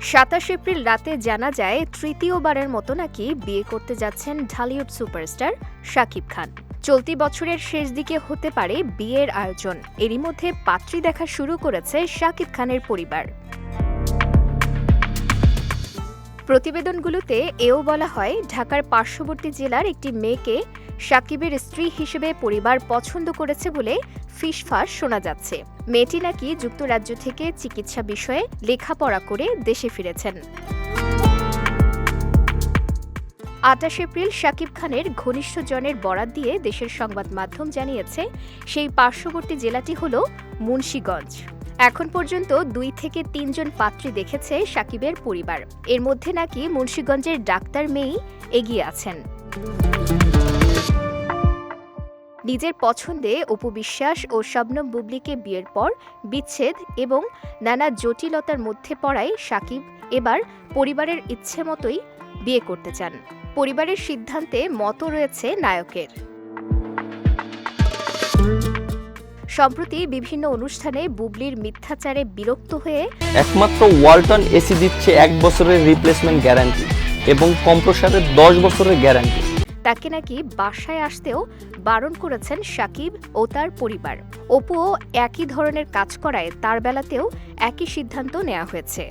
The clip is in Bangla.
সাতাশ এপ্রিল রাতে জানা যায় তৃতীয়বারের মতো নাকি বিয়ে করতে যাচ্ছেন ঢালিউড সুপারস্টার শাকিব খান। চলতি বছরের শেষ দিকে হতে পারে বিয়ের আয়োজন। এরই মধ্যে পাত্রী দেখা শুরু করেছে শাকিব খানের পরিবার। প্রতিবেদনগুলোতে এও বলা হয়, ঢাকার পার্শ্ববর্তী জেলার একটি মেয়েকে সাকিবের স্ত্রী হিসেবে পরিবার পছন্দ করেছে বলে ফিসফাস শোনা যাচ্ছে। মেয়েটি নাকি যুক্তরাজ্য থেকে চিকিৎসা বিষয়ে লেখাপড়া করে দেশে ফিরেছেন। আটাশ এপ্রিল শাকিব খানের ঘনিষ্ঠজনের বরাত দিয়ে দেশের সংবাদ মাধ্যম জানিয়েছে, সেই পার্শ্ববর্তী জেলাটি হল মুন্সীগঞ্জ। এখন পর্যন্ত দুই থেকে তিনজন পাত্রী দেখেছে সাকিবের পরিবার। এর মধ্যে নাকি মুন্সীগঞ্জের ডাক্তার মেয়েই এগিয়ে আছেন। নিজের পছন্দে অপু বিশ্বাস ও শবনম বুবলিকে বিয়ের পর বিচ্ছেদ এবং নানা জটিলতার মধ্যে পড়ায় সাকিব এবার পরিবারের ইচ্ছে মতোই বিয়ে করতে চান। পরিবারের সিদ্ধান্তে মত রয়েছে নায়কের। সম্প্রতি বিভিন্ন অনুষ্ঠানে বুবলির মিথ্যাচারে বিরক্ত হয়ে একমাত্র ওয়ালটন এসি দিচ্ছে এক বছরের রিপ্লেসমেন্ট গ্যারান্টি এবং কম্প্রসারের দশ বছরের গ্যারান্টি। তাকে নাকি বাসায় আসতেও বারণ করেছেন সাকিব ও তার পরিবার। অপুও একই ধরনের কাজ করায় তার বেলাতেও একই সিদ্ধান্ত নেওয়া হয়েছে।